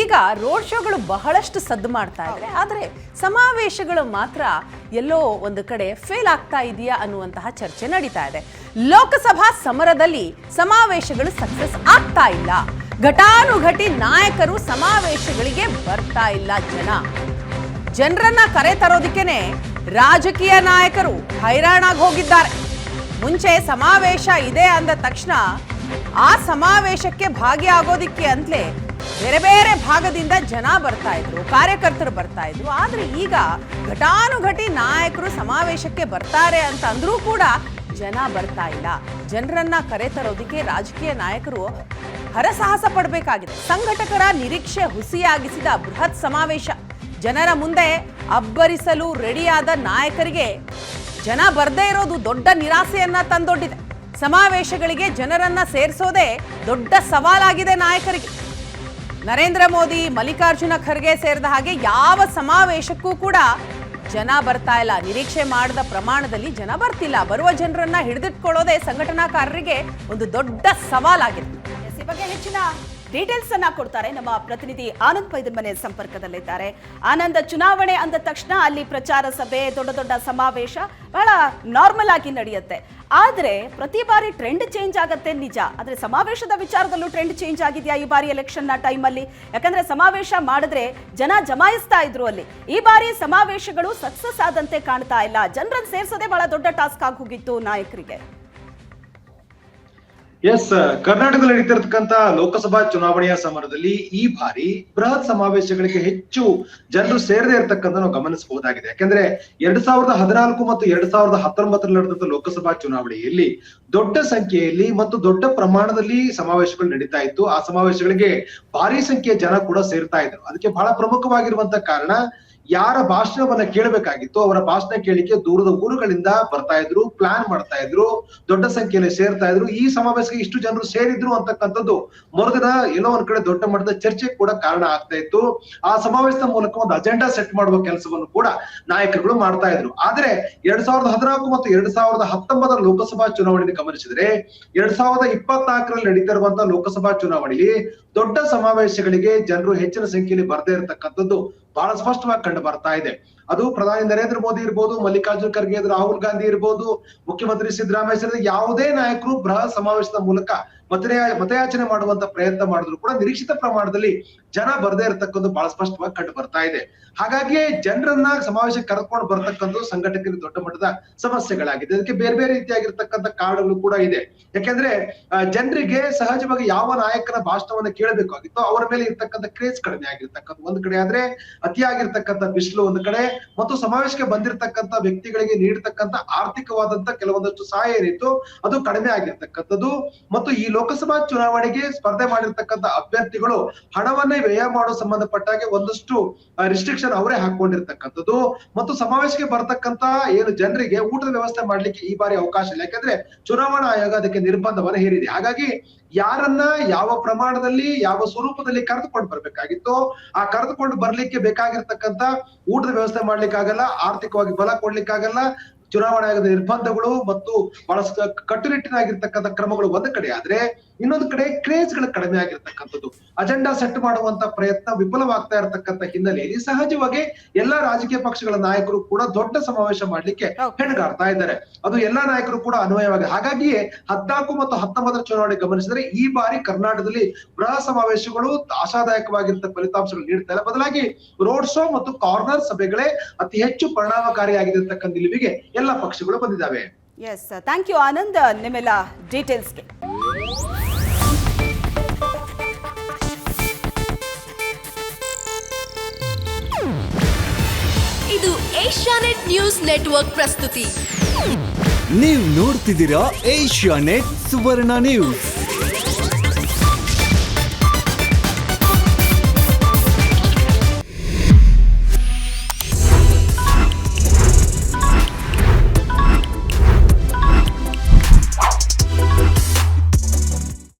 ಈಗ ರೋಡ್ ಶೋಗಳು ಬಹಳಷ್ಟು ಸದ್ದು ಮಾಡ್ತಾ ಇದ್ದಾರೆ ಆದರೆ ಸಮಾವೇಶಗಳು ಮಾತ್ರ ಎಲ್ಲೋ ಒಂದು ಕಡೆ ಫೇಲ್ ಆಗ್ತಾ ಇದೆಯಾ ಅನ್ನುವಂತಹ ಚರ್ಚೆ ನಡೀತಾ ಇದೆ. ಲೋಕಸಭಾ ಸಮರದಲ್ಲಿ ಸಮಾವೇಶಗಳು ಸಕ್ಸಸ್ ಆಗ್ತಾ ಇಲ್ಲ. ಘಟಾನುಘಟಿ ನಾಯಕರು ಸಮಾವೇಶಗಳಿಗೆ ಬರ್ತಾ ಇಲ್ಲ ಜನ. ಜನರನ್ನ ಕರೆ ತರೋದಕ್ಕೇನೆ ರಾಜಕೀಯ ನಾಯಕರು ಹೈರಾಣಾಗಿ ಹೋಗಿದ್ದಾರೆ. ಮುಂಚೆ ಸಮಾವೇಶ ಇದೆ ಅಂದ ತಕ್ಷಣ ಆ ಸಮಾವೇಶಕ್ಕೆ ಭಾಗಿಯಾಗೋದಿಕ್ಕೆ ಅಂತಲೇ ಬೇರೆ ಬೇರೆ ಭಾಗದಿಂದ ಜನ ಬರ್ತಾ ಇದ್ರು, ಕಾರ್ಯಕರ್ತರು ಬರ್ತಾ ಇದ್ರು. ಆದ್ರೆ ಈಗ ಘಟಾನುಘಟಿ ನಾಯಕರು ಸಮಾವೇಶಕ್ಕೆ ಬರ್ತಾರೆ ಅಂತ ಅಂದ್ರೂ ಕೂಡ ಜನ ಬರ್ತಾ ಇಲ್ಲ. ಜನರನ್ನ ಕರೆ ತರೋದಿಕ್ಕೆ ರಾಜಕೀಯ ನಾಯಕರು ಹರಸಾಹಸ ಪಡಬೇಕಾಗಿದೆ. ಸಂಘಟಕರ ನಿರೀಕ್ಷೆ ಹುಸಿಯಾಗಿಸಿದ ಬೃಹತ್ ಸಮಾವೇಶ. ಜನರ ಮುಂದೆ ಅಬ್ಬರಿಸಲು ರೆಡಿಯಾದ ನಾಯಕರಿಗೆ ಜನ ಬರ್ದೇ ಇರೋದು ದೊಡ್ಡ ನಿರಾಸೆಯನ್ನ ತಂದೊಡ್ಡಿದೆ. ಸಮಾವೇಶಗಳಿಗೆ ಜನರನ್ನ ಸೇರಿಸೋದೇ ದೊಡ್ಡ ಸವಾಲಾಗಿದೆ ನಾಯಕರಿಗೆ. ನರೇಂದ್ರ ಮೋದಿ, ಮಲ್ಲಿಕಾರ್ಜುನ ಖರ್ಗೆ ಸೇರಿದ ಹಾಗೆ ಯಾವ ಸಮಾವೇಶಕ್ಕೂ ಕೂಡ ಜನ ಬರ್ತಾ ಇಲ್ಲ. ನಿರೀಕ್ಷೆ ಮಾಡಿದ ಪ್ರಮಾಣದಲ್ಲಿ ಜನ ಬರ್ತಿಲ್ಲ. ಬರುವ ಜನರನ್ನ ಹಿಡಿದಿಟ್ಕೊಳ್ಳೋದೇ ಸಂಘಟನಾಕಾರರಿಗೆ ಒಂದು ದೊಡ್ಡ ಸವಾಲಾಗಿದೆ. ಈ ಬಗ್ಗೆ ಹೆಚ್ಚಿನ ಡೀಟೇಲ್ಸ್ ಅನ್ನ ಕೊಡ್ತಾರೆ. ನಮ್ಮ ಪ್ರತಿನಿಧಿ ಆನಂದ್ ಪೈದನ್ ಮನೆ ಸಂಪರ್ಕದಲ್ಲಿದ್ದಾರೆ. ಆನಂದ್, ಚುನಾವಣೆ ಅಂದ ತಕ್ಷಣ ಅಲ್ಲಿ ಪ್ರಚಾರ ಸಭೆ, ದೊಡ್ಡ ದೊಡ್ಡ ಸಮಾವೇಶ ಬಹಳ ನಾರ್ಮಲ್ ಆಗಿ ನಡೆಯುತ್ತೆ. ಆದ್ರೆ ಪ್ರತಿ ಬಾರಿ ಟ್ರೆಂಡ್ ಚೇಂಜ್ ಆಗುತ್ತೆ ನಿಜ. ಆದ್ರೆ ಸಮಾವೇಶದ ವಿಚಾರದಲ್ಲೂ ಟ್ರೆಂಡ್ ಚೇಂಜ್ ಆಗಿದೆಯಾ ಈ ಬಾರಿ ಎಲೆಕ್ಷನ್ನ ಟೈಮಲ್ಲಿ ಯಾಕಂದ್ರೆ ಸಮಾವೇಶ ಮಾಡಿದ್ರೆ ಜನ ಜಮಾಯಿಸ್ತಾ ಇದ್ರು ಅಲ್ಲಿ. ಈ ಬಾರಿ ಸಮಾವೇಶಗಳು ಸಕ್ಸಸ್ ಆದಂತೆ ಕಾಣ್ತಾ ಇಲ್ಲ. ಜನರನ್ನು ಸೇರಿಸೋದೇ ಬಹಳ ದೊಡ್ಡ ಟಾಸ್ಕ್ ಆಗಿ ಹೋಗಿತ್ತು ನಾಯಕರಿಗೆ. ಎಸ್ ಕರ್ನಾಟಕದಲ್ಲಿ ನಡೀತಿರ್ತಕ್ಕಂತ ಲೋಕಸಭಾ ಚುನಾವಣೆಯ ಸಮರದಲ್ಲಿ ಈ ಬಾರಿ ಬೃಹತ್ ಸಮಾವೇಶಗಳಿಗೆ ಹೆಚ್ಚು ಜನರು ಸೇರದೇ ಇರತಕ್ಕಂತ ನಾವು ಗಮನಿಸಬಹುದಾಗಿದೆ. ಯಾಕಂದ್ರೆ ಎರಡ್ ಸಾವಿರದ ಹದಿನಾಲ್ಕು ಮತ್ತು ಎರಡ್ ಸಾವಿರದ ಹತ್ತೊಂಬತ್ತರಲ್ಲಿ ನಡೆದಂತ ಲೋಕಸಭಾ ಚುನಾವಣೆಯಲ್ಲಿ ದೊಡ್ಡ ಸಂಖ್ಯೆಯಲ್ಲಿ ಮತ್ತು ದೊಡ್ಡ ಪ್ರಮಾಣದಲ್ಲಿ ಸಮಾವೇಶಗಳು ನಡೀತಾ ಇತ್ತು. ಆ ಸಮಾವೇಶಗಳಿಗೆ ಭಾರಿ ಸಂಖ್ಯೆಯ ಜನ ಕೂಡ ಸೇರ್ತಾ ಇದ್ರು. ಅದಕ್ಕೆ ಬಹಳ ಪ್ರಮುಖವಾಗಿರುವಂತ ಕಾರಣ ಯಾರ ಭಾಷಣವನ್ನ ಕೇಳಬೇಕಾಗಿತ್ತು, ಅವರ ಭಾಷಣ ಕೇಳಿಕೆ ದೂರದ ಊರುಗಳಿಂದ ಬರ್ತಾ ಇದ್ರು ಪ್ಲಾನ್ ಮಾಡ್ತಾ ಇದ್ರು, ದೊಡ್ಡ ಸಂಖ್ಯೆಯಲ್ಲಿ ಸೇರ್ತಾ ಇದ್ರು. ಈ ಸಮಾವೇಶಕ್ಕೆ ಇಷ್ಟು ಜನರು ಸೇರಿದ್ರು ಅಂತಕ್ಕಂಥದ್ದು ಮರುದಿನ ಎಲ್ಲೋ ಒಂದ್ ಕಡೆ ದೊಡ್ಡ ಮಟ್ಟದ ಚರ್ಚೆ ಕೂಡ ಕಾರಣ ಆಗ್ತಾ ಇತ್ತು. ಆ ಸಮಾವೇಶದ ಮೂಲಕ ಒಂದು ಅಜೆಂಡಾ ಸೆಟ್ ಮಾಡುವ ಕೆಲಸವನ್ನು ಕೂಡ ನಾಯಕರುಗಳು ಮಾಡ್ತಾ ಇದ್ರು. ಆದ್ರೆ ಎರಡ್ ಸಾವಿರದ ಹದಿನಾಲ್ಕು ಮತ್ತು ಎರಡ್ ಸಾವಿರದ ಹತ್ತೊಂಬತ್ತರ ಲೋಕಸಭಾ ಚುನಾವಣೆಯನ್ನು ಗಮನಿಸಿದ್ರೆ, ಎರಡ್ ಸಾವಿರದ ಇಪ್ಪತ್ನಾಲ್ಕರಲ್ಲಿ ನಡೀತಾ ಇರುವಂತಹ ಲೋಕಸಭಾ ಚುನಾವಣೆಯಲ್ಲಿ ದೊಡ್ಡ ಸಮಾವೇಶಗಳಿಗೆ ಜನರು ಹೆಚ್ಚಿನ ಸಂಖ್ಯೆಯಲ್ಲಿ ಬರ್ದೇ ಇರತಕ್ಕಂಥದ್ದು ಬಹಳ ಸ್ಪಷ್ಟವಾಗಿ ಕಂಡು ಬರ್ತಾ ಇದೆ. ಅದು ಪ್ರಧಾನಿ ನರೇಂದ್ರ ಮೋದಿ ಇರ್ಬೋದು, ಮಲ್ಲಿಕಾರ್ಜುನ ಖರ್ಗೆ, ರಾಹುಲ್ ಗಾಂಧಿ ಇರ್ಬೋದು, ಮುಖ್ಯಮಂತ್ರಿ ಸಿದ್ದರಾಮಯ್ಯ ಸೇರಿದಂತೆ ಯಾವುದೇ ನಾಯಕರು ಬೃಹತ್ ಸಮಾವೇಶದ ಮೂಲಕ ಮತಯ, ಮತಯಾಚನೆ ಮಾಡುವಂತ ಪ್ರಯತ್ನ ಮಾಡಿದ್ರು ಕೂಡ ನಿರೀಕ್ಷಿತ ಪ್ರಮಾಣದಲ್ಲಿ ಜನ ಬರದೇ ಇರತಕ್ಕಂಥ ಬಹಳ ಸ್ಪಷ್ಟವಾಗಿ ಕಂಡು ಬರ್ತಾ ಇದೆ. ಹಾಗಾಗಿ ಜನರನ್ನ ಸಮಾವೇಶಕ್ಕೆ ಕರೆದುಕೊಂಡು ಬರ್ತಕ್ಕಂಥ ಸಂಘಟಕರಿಗೆ ದೊಡ್ಡ ಮಟ್ಟದ ಸಮಸ್ಯೆಗಳಾಗಿದೆ. ಅದಕ್ಕೆ ಬೇರೆ ಬೇರೆ ರೀತಿಯಾಗಿರ್ತಕ್ಕಂಥ ಕಾರಣಗಳು ಕೂಡ ಇದೆ. ಯಾಕಂದ್ರೆ ಜನರಿಗೆ ಸಹಜವಾಗಿ ಯಾವ ನಾಯಕನ ಭಾಷಣವನ್ನ ಕೇಳಬೇಕಾಗಿತ್ತು ಅವರ ಮೇಲೆ ಇರ್ತಕ್ಕಂಥ ಕ್ರೇಜ್ ಕಡಿಮೆ ಆಗಿರ್ತಕ್ಕಂಥ ಒಂದ್ ಕಡೆ ಆದ್ರೆ ಅತಿಯಾಗಿರ್ತಕ್ಕಂಥ ಬಿಸಿಲು ಒಂದು ಕಡೆ ಮತ್ತು ಸಮಾವೇಶಕ್ಕೆ ಬಂದಿರತಕ್ಕಂತ ವ್ಯಕ್ತಿಗಳಿಗೆ ನೀಡತಕ್ಕಂತ ಆರ್ಥಿಕವಾದಂತ ಕೆಲವೊಂದಷ್ಟು ಸಹಾಯ ಏನಿತ್ತು, ಅದು ಕಡಿಮೆ ಆಗಿರ್ತಕ್ಕಂಥದ್ದು. ಮತ್ತು ಈ ಲೋಕಸಭಾ ಚುನಾವಣೆಗೆ ಸ್ಪರ್ಧೆ ಮಾಡಿರ್ತಕ್ಕಂಥ ಅಭ್ಯರ್ಥಿಗಳು ಹಣವನ್ನೇ ವ್ಯಯ ಮಾಡೋ ಸಂಬಂಧಪಟ್ಟಾಗೆ ಒಂದಷ್ಟು ರಿಸ್ಟ್ರಿಕ್ಷನ್ ಅವರೇ ಹಾಕೊಂಡಿರ್ತಕ್ಕಂಥದ್ದು ಮತ್ತು ಸಮಾವೇಶಕ್ಕೆ ಬರ್ತಕ್ಕಂತ ಏನು ಜನರಿಗೆ ಊಟದ ವ್ಯವಸ್ಥೆ ಮಾಡ್ಲಿಕ್ಕೆ ಈ ಬಾರಿ ಅವಕಾಶ ಇಲ್ಲ. ಯಾಕಂದ್ರೆ ಚುನಾವಣಾ ಆಯೋಗ ಅದಕ್ಕೆ ನಿರ್ಬಂಧವನ್ನು ಹೇರಿದೆ. ಹಾಗಾಗಿ ಯಾರನ್ನ ಯಾವ ಪ್ರಮಾಣದಲ್ಲಿ, ಯಾವ ಸ್ವರೂಪದಲ್ಲಿ ಕರೆದುಕೊಂಡು ಬರ್ಬೇಕಾಗಿತ್ತು, ಆ ಕರೆದುಕೊಂಡು ಬರ್ಲಿಕ್ಕೆ ಬೇಕಾಗಿರ್ತಕ್ಕಂತ ಊಟದ ವ್ಯವಸ್ಥೆ ಮಾಡ್ಲಿಕ್ಕಾಗಲ್ಲ, ಆರ್ಥಿಕವಾಗಿ ಬಲ ಕೊಡ್ಲಿಕ್ಕಾಗಲ್ಲ ಚುನಾವಣಾ ಆಗದ ನಿರ್ಬಂಧಗಳು ಮತ್ತು ಬಹಳಷ್ಟು ಕಟ್ಟುನಿಟ್ಟಿನಾಗಿರ್ತಕ್ಕಂಥ ಕ್ರಮಗಳು ಒಂದ್ ಕಡೆ ಆದ್ರೆ ಇನ್ನೊಂದು ಕಡೆ ಕ್ರೇಜ್ಗಳು ಕಡಿಮೆ ಆಗಿರ್ತಕ್ಕಂಥದ್ದು. ಅಜೆಂಡಾ ಸೆಟ್ ಮಾಡುವಂತ ಪ್ರಯತ್ನ ವಿಫಲವಾಗ್ತಾ ಇರತಕ್ಕಂತ ಹಿನ್ನೆಲೆಯಲ್ಲಿ ಸಹಜವಾಗಿ ಎಲ್ಲಾ ರಾಜಕೀಯ ಪಕ್ಷಗಳ ನಾಯಕರು ಕೂಡ ದೊಡ್ಡ ಸಮಾವೇಶ ಮಾಡ್ಲಿಕ್ಕೆ. ಹೆಣಗಾಡ್ತಾ ಇದ್ದಾರೆ. ಅದು ಎಲ್ಲಾ ನಾಯಕರು ಕೂಡ ಅನ್ವಯವಾಗಿ ಹಾಗಾಗಿಯೇ ಹದ್ನಾಲ್ಕು ಮತ್ತು ಹತ್ತೊಂಬತ್ತರ ಚುನಾವಣೆ ಗಮನಿಸಿದರೆ ಈ ಬಾರಿ ಕರ್ನಾಟಕದಲ್ಲಿ ಬೃಹತ್ ಸಮಾವೇಶಗಳು ಆಶಾದಾಯಕವಾಗಿದ್ದ ಫಲಿತಾಂಶಗಳು ನೀಡ್ತಾ ಇಲ್ಲ. ಬದಲಾಗಿ ರೋಡ್ ಶೋ ಮತ್ತು ಕಾರ್ನರ್ ಸಭೆಗಳೇ ಅತಿ ಹೆಚ್ಚು ಪರಿಣಾಮಕಾರಿಯಾಗಿರ್ತಕ್ಕಂಥ ನಿಲುವಿಗೆ ಎಲ್ಲ ಪಕ್ಷಗಳು ಬಂದಿದ್ದಾವೆ. ಎಸ್ ಥ್ಯಾಂಕ್ ಯು ಆನಂದ್ ನಿಮ್ಮೆಲ್ಲ ಡೀಟೇಲ್ಸ್ ಇದು ಏಷ್ಯಾನೆಟ್ ನ್ಯೂಸ್ ನೆಟ್ವರ್ಕ್ ಪ್ರಸ್ತುತಿ. ನೀವು ನೋಡ್ತಿದ್ದೀರಾ ಏಷ್ಯಾ ನೆಟ್ ಸುವರ್ಣ ನ್ಯೂಸ್.